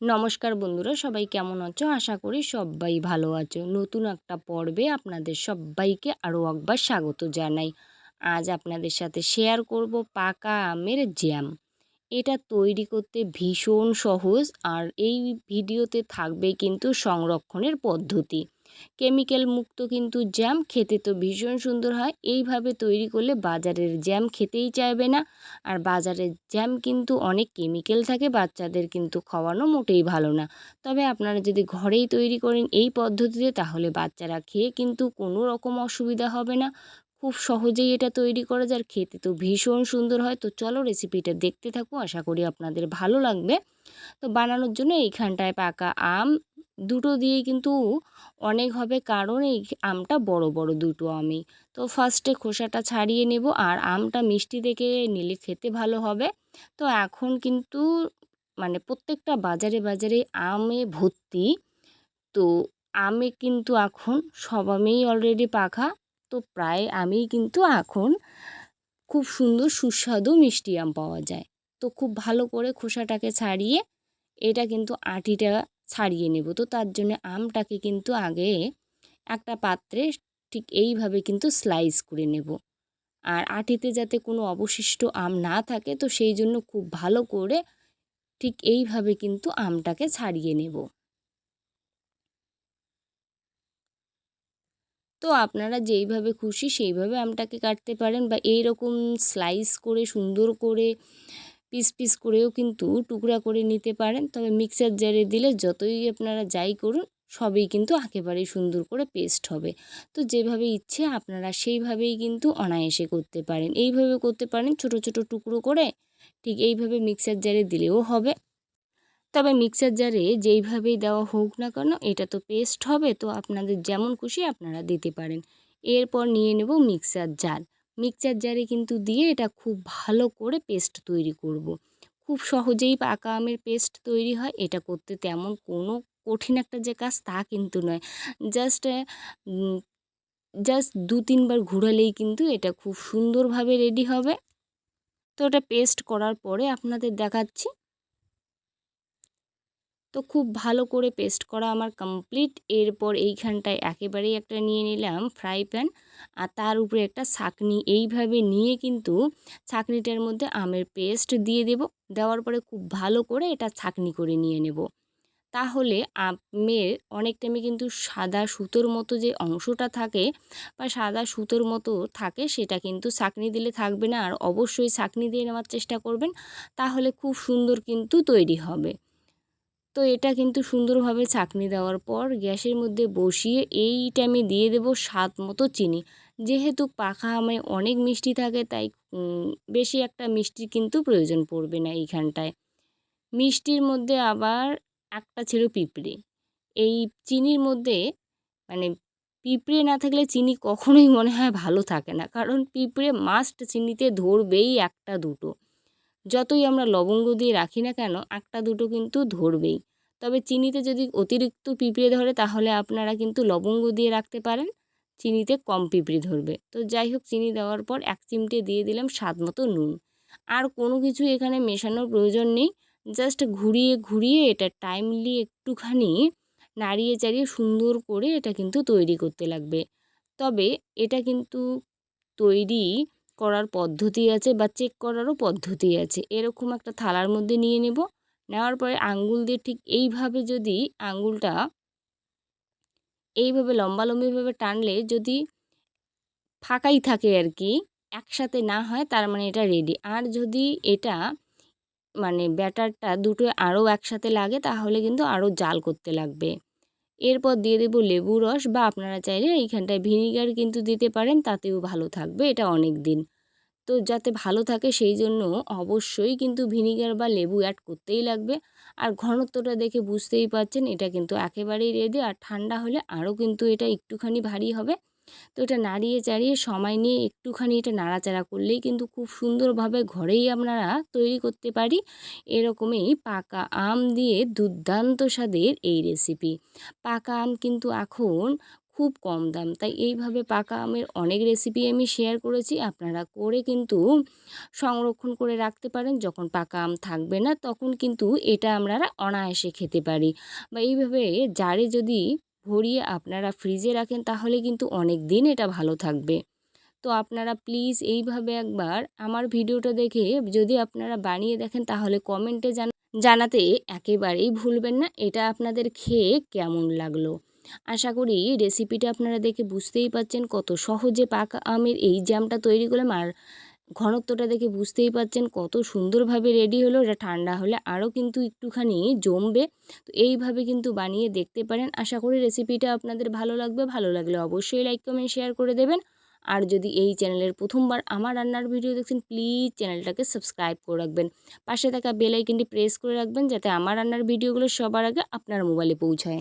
নমস্কার বন্ধুরা, সবাই কেমন আছো? আশা করি সবাই ভালো আছো। নতুন একটা পর্বে আপনাদের সবাইকে আরও একবার স্বাগত জানাই। আজ আপনাদের সাথে শেয়ার করব পাকা আমের জ্যাম। এটা তৈরি করতে ভীষণ সহজ আর এই ভিডিওতে থাকবে কিন্তু সংরক্ষণের পদ্ধতি। কেমিক্যাল মুক্ত কিন্তু জ্যাম, খেতে তো ভীষণ সুন্দর হয়। এইভাবে তৈরি করলে বাজারের জ্যাম খেতেই চাইবে না। আর বাজারের জ্যাম কিন্তু অনেক কেমিক্যাল থাকে, বাচ্চাদের কিন্তু খাওয়ানো মোটেই ভালো না। তবে আপনারা যদি ঘরেই তৈরি করেন এই পদ্ধতিতে, তাহলে বাচ্চারা খেয়ে কিন্তু কোনো রকম অসুবিধা হবে না। খুব সহজেই এটা তৈরি করা যায়, আর খেতে তো ভীষণ সুন্দর হয়। তো চলো রেসিপিটা দেখতে থাকো, আশা করি আপনাদের ভালো লাগবে। তো বানানোর জন্য এইখানটায় পাকা আম দুটো দিয়ে কিন্তু অনেক হবে। কারণ এই আমটা বড় বড় দুটো আমি। তো ফার্স্টে খোসাটা ছাড়িয়ে নেব আর আমটা মিষ্টি দেখে নিলে খেতে ভালো হবে। তো এখন কিন্তু মানে প্রত্যেকটা বাজারে বাজারে আমে ভর্তি। তো আমে কিন্তু এখন সব আমেই অলরেডি পাখা। তো প্রায় আমেই কিন্তু এখন খুব সুন্দর, সুস্বাদু মিষ্টি আম পাওয়া যায়। তো খুব ভালো করে খোসাটাকে ছাড়িয়ে এটা কিন্তু আটিটা ছাড়িয়ে নেব। তো তার জন্য আমটাকে কিন্তু আগে একটা পাত্রে ঠিক এইভাবে কিন্তু স্লাইস করে নেব। আর আটিতে যাতে কোনো অবশিষ্ট আম না থাকে, তো সেই জন্য খুব ভালো করে ঠিক এইভাবে কিন্তু আমটাকে ছাড়িয়ে নেব। তো আপনারা যেইভাবে খুশি সেইভাবে আমটাকে কাটতে পারেন বা এই রকম স্লাইস করে সুন্দর করে পিস পিস করেও কিন্তু টুকরা করে নিতে পারেন। তবে মিক্সার জারে দিলে যতই আপনারা যাই করুন, সবই কিন্তু একেবারেই সুন্দর করে পেস্ট হবে। তো যেভাবে ইচ্ছে আপনারা সেইভাবেই কিন্তু অনায়াসে করতে পারেন। এইভাবে করতে পারেন, ছোট ছোট টুকরো করে ঠিক এইভাবে মিক্সার জারে দিলেও হবে। তবে মিক্সার জারে যেইভাবেই দেওয়া হোক না কেন, এটা তো পেস্ট হবে। তো আপনাদের যেমন খুশি আপনারা দিতে পারেন। এরপর নিয়ে নেব মিক্সার জার। মিক্সার জারে কিন্তু দিয়ে এটা খুব ভালো করে পেস্ট তৈরি করব। খুব সহজেই পাকা আমের পেস্ট তৈরি হয়, এটা করতে তেমন কোনো কঠিন একটা যে কাজ তা কিন্তু নয়। জাস্ট জাস্ট দু তিনবার ঘুরালেই কিন্তু এটা খুব সুন্দরভাবে রেডি হবে। তো ওটা পেস্ট করার পরে আপনাদের দেখাচ্ছি। তো খুব ভালো করে পেস্ট করা আমার কমপ্লিট। এরপর এইখানটায় একেবারেই একটা নিয়ে নিলাম ফ্রাই প্যান। আর তার উপরে একটা ছাকনি। এইভাবে নিয়ে কিন্তু ছাকনিটার মধ্যে আমের পেস্ট দিয়ে দেব। দেওয়ার পরে খুব ভালো করে এটা ছাকনি করে নিয়ে নেব। তাহলে আমের অনেক টাইমে কিন্তু সাদা সুতোর মতো যে অংশটা থাকে বা সাদা সুতোর মতো থাকে সেটা কিন্তু ছাকনি দিলে থাকবে না। আর অবশ্যই ছাকনি দিয়ে নেওয়ার চেষ্টা করবেন। তাহলে খুব সুন্দর কিন্তু তৈরি হবে। তো এটা কিন্তু সুন্দরভাবে ছাঁকনি দেওয়ার পর গ্যাসের মধ্যে বসিয়ে এইটা আমি দিয়ে দেব স্বাদ মতো চিনি। যেহেতু পাখা আমে অনেক মিষ্টি থাকে, তাই বেশি একটা মিষ্টি কিন্তু প্রয়োজন পড়বে না এইখানটায়। মিষ্টির মধ্যে আবার একটা ছিল পিঁপড়ে। এই চিনির মধ্যে মানে পিঁপড়ে না থাকলে চিনি কখনোই মনে হয় ভালো থাকে না। কারণ পিঁপড়ে মাস্ট চিনিতে ধরবেই একটা দুটো। যতই আমরা লবঙ্গ দিয়ে রাখি না কেন একটা দুটো কিন্তু ধরবেই। তবে চিনিতে যদি অতিরিক্ত পিঁপড়ে ধরে, তাহলে আপনারা কিন্তু লবঙ্গ দিয়ে রাখতে পারেন, চিনিতে কম পিঁপড়ে ধরবে। তো যাই হোক, চিনি দেওয়ার পর এক চিমটে দিয়ে দিলাম স্বাদ মতো নুন। আর কোনো কিছু এখানে মেশানোর প্রয়োজন নেই, জাস্ট ঘুরিয়ে ঘুরিয়ে এটা টাইমলি একটুখানি নাড়িয়ে চাড়িয়ে সুন্দর করে এটা কিন্তু তৈরি করতে লাগবে। তবে এটা কিন্তু তৈরি করার পদ্ধতি আছে বা চেক করারও পদ্ধতি আছে। এরকম একটা থালার মধ্যে নিয়ে নেব। নেওয়ার পরে আঙ্গুল দিয়ে ঠিক এইভাবে যদি আঙ্গুলটা এইভাবে লম্বালম্বিভাবে টানলে যদি ফাঁকাই থাকে আর কি, একসাথে না হয় তার মানে এটা রেডি আর যদি এটা মানে ব্যাটারটা দুটো আরও একসাথে লাগে তাহলে কিন্তু আরও জাল করতে লাগবে। এরপর দিয়ে দেব লেবু রস বা আপনারা চাইলে এইখানটায় ভিনিগার কিন্তু দিতে পারেন, তাতেও ভালো থাকবে, এটা অনেক দিন। তো যাতে ভালো থাকে সেই জন্য অবশ্যই কিন্তু ভিনিগার বা লেবু অ্যাড করতেই লাগবে। আর ঘনত্বটা দেখে বুঝতেই পারছেন, এটা কিন্তু একেবারেই রেডি আর ঠান্ডা হলে আরও কিন্তু এটা একটুখানি ভারী হবে। তো এটা নাড়িয়ে, চাড়িয়ে সময় নিয়ে একটুখানি এটা নাড়াচাড়া করলেই কিন্তু খুব সুন্দরভাবে ঘরেই আপনারা তৈরি করতে পারি। এরকমই পাকা আম দিয়ে দুর্দান্ত স্বাদের এই রেসিপি পাকা আম কিন্তু এখন খুব কম দাম, তাই এইভাবে পাকা আমের অনেক রেসিপি আমি শেয়ার করেছি। আপনারা করে কিন্তু সংরক্ষণ করে রাখতে পারেন। যখন পাকা আম থাকবে না, তখন কিন্তু এটা আমরা অনায়াসে খেতে পারি। বা এইভাবে জারে যদি ভরিয়ে আপনারা ফ্রিজে রাখেন, তাহলে কিন্তু অনেক দিন এটা ভালো থাকবে। তো আপনারা প্লিজ এইভাবে একবার আমার ভিডিওটা দেখে যদি আপনারা বানিয়ে দেখেন, তাহলে কমেন্টে জানা, জানাতে একেবারেই ভুলবেন না, এটা আপনাদের খেয়ে কেমন লাগল। আশা করি রেসিপিটা আপনারা দেখে বুঝতেই পাচ্ছেন কত সহজে পাকা আমের এই জ্যামটা তৈরি করলাম। আর ঘনত্বটা দেখে বুঝতেই পাচ্ছেন কত সুন্দরভাবে রেডি হলো। এটা ঠান্ডা হলে আরও কিন্তু একটুখানি জমবে। তো এইভাবে কিন্তু বানিয়ে দেখতে পারেন। আশা করি রেসিপিটা আপনাদের ভালো লাগবে। ভালো লাগলে অবশ্যই লাইক কমেন্ট শেয়ার করে দেবেন। আর যদি এই চ্যানেলের প্রথমবার আমার রান্নার ভিডিও দেখছেন প্লিজ চ্যানেলটাকে সাবস্ক্রাইব করে রাখবেন। পাশে থাকা বেল প্রেস করে রাখবেন যাতে আমার রান্নার ভিডিওগুলো সবার আগে আপনার মোবাইলে পৌঁছায়।